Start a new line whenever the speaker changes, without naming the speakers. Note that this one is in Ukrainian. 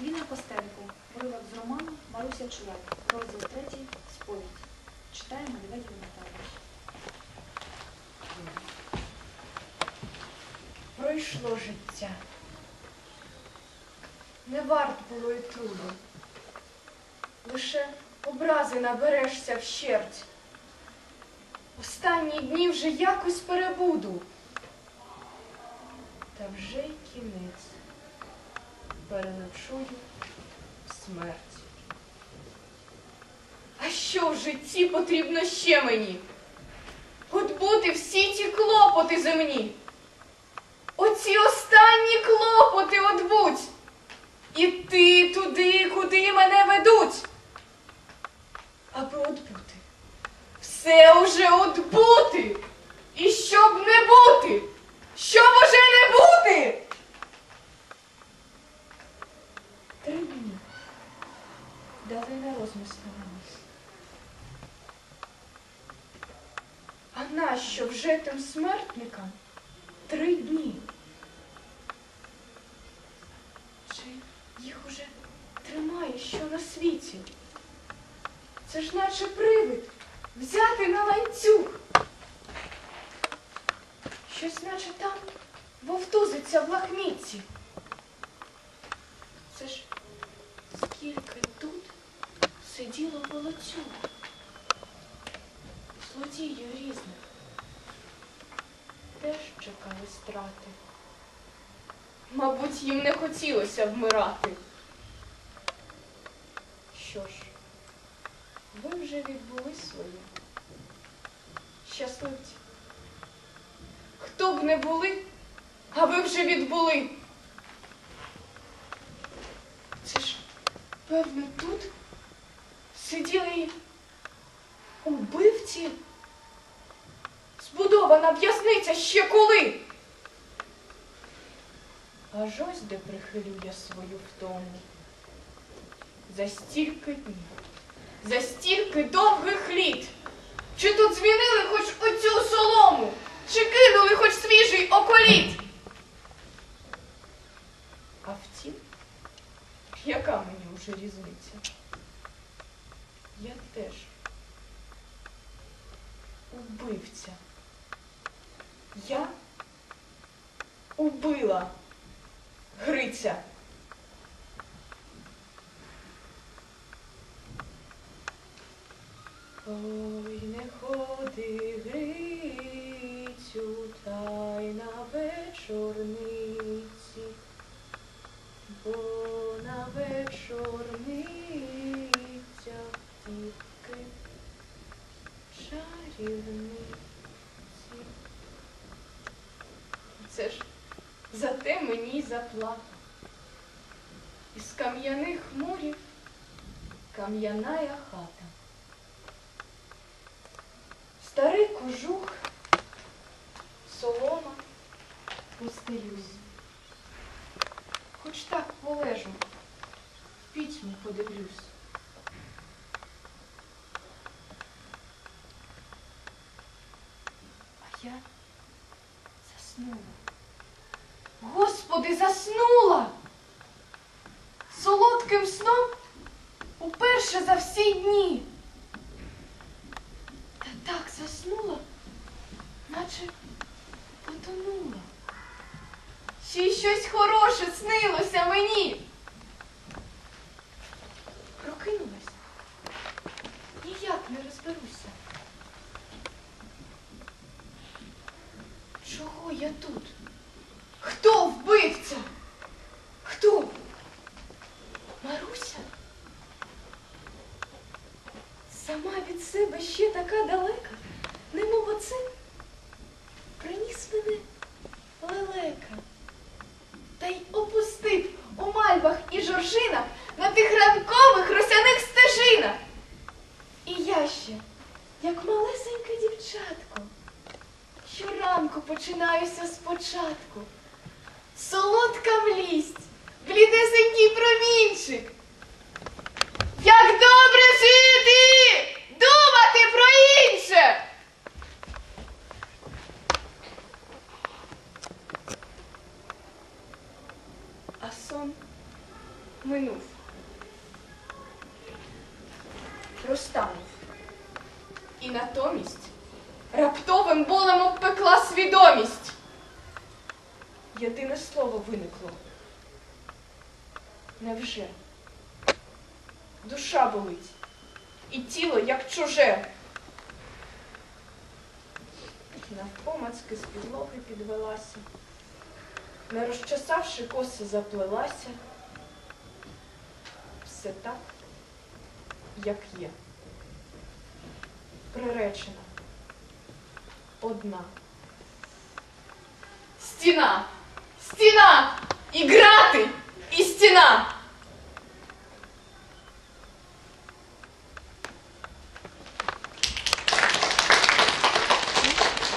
Ліна Костенко, уривок з роману Маруся Чурай, розділ 3, сповідь. Читає Медведєва Наталія.
Пройшло життя. Не варт було й труду. Лише образи наберешся вщерть. Останні дні вже якось перебуду. Та вже й кінець. Переночую в смерті. А що в житті потрібно ще мені? От бути всі ті клопоти земні. Оці останні клопоти отбудь. Іти туди, куди мене ведуть. Аби отбути. Все уже отбути. І щоб не бути. Щоб уже не бути. Три дні. Дали на розмислювання. А нащо вже тим смертникам три дні? Чи їх уже тримає що на світі? Це ж наче привид взяти на ланцюг. Щось наче там вовтузиться в лахмітці. Це ж скільки тут сиділо волоцюг, злодіїв різних, теж чекали страти. Мабуть, їм не хотілося вмирати. Що ж, ви вже відбули своє. Щасливці. Хто б не були, а ви вже відбули. Це ж, певно, тут сиділи убивці. Збудована в'язниця ще коли. Аж ось де прихилю я свою втому. За стільки днів, за стільки довгих літ. Чи тут змінили хоч оцю солому, чи кинули хоч свіжий околіт? А втім, яка мені уже різниця? Я теж убивця. Я убила Гриця. Ой, не ходи, Грицю, та на вечорниці, бо на вечорницях тільки чарівниці. Це ж за те мені заплата. Із кам'яних мурів кам'яная хата. Старий кожух, солома, постелюсь. Хоч так полежу, в пітьму подивлюсь. А я заснула. Господи, заснула! Солодким сном уперше за всі дні. Та так заснула, наче потонула. Й щось хороше снилося мені. Я тут? Хто вбивця? Хто? Маруся? Сама від себе ще така далека, немов оце приніс мене лелека. Та й опустив у мальбах і жоржина на тих ранкових росяних стежинах. І я ще, як малесеньке дівчатко, щоранку починаюся спочатку. Солодка млість, блідесенький промінчик. Як добре жити, думати про інше. А сон минув. Розтанув. І натомість раптовим болем обпекла свідомість. Єдине слово виникло. Невже? Душа болить, і тіло як чуже. Навпомацки з підлоги підвелася, не розчесавши коси заплелася. Все так, як є. Приречена. Одна. Стіна! Стіна! І грати! І стіна!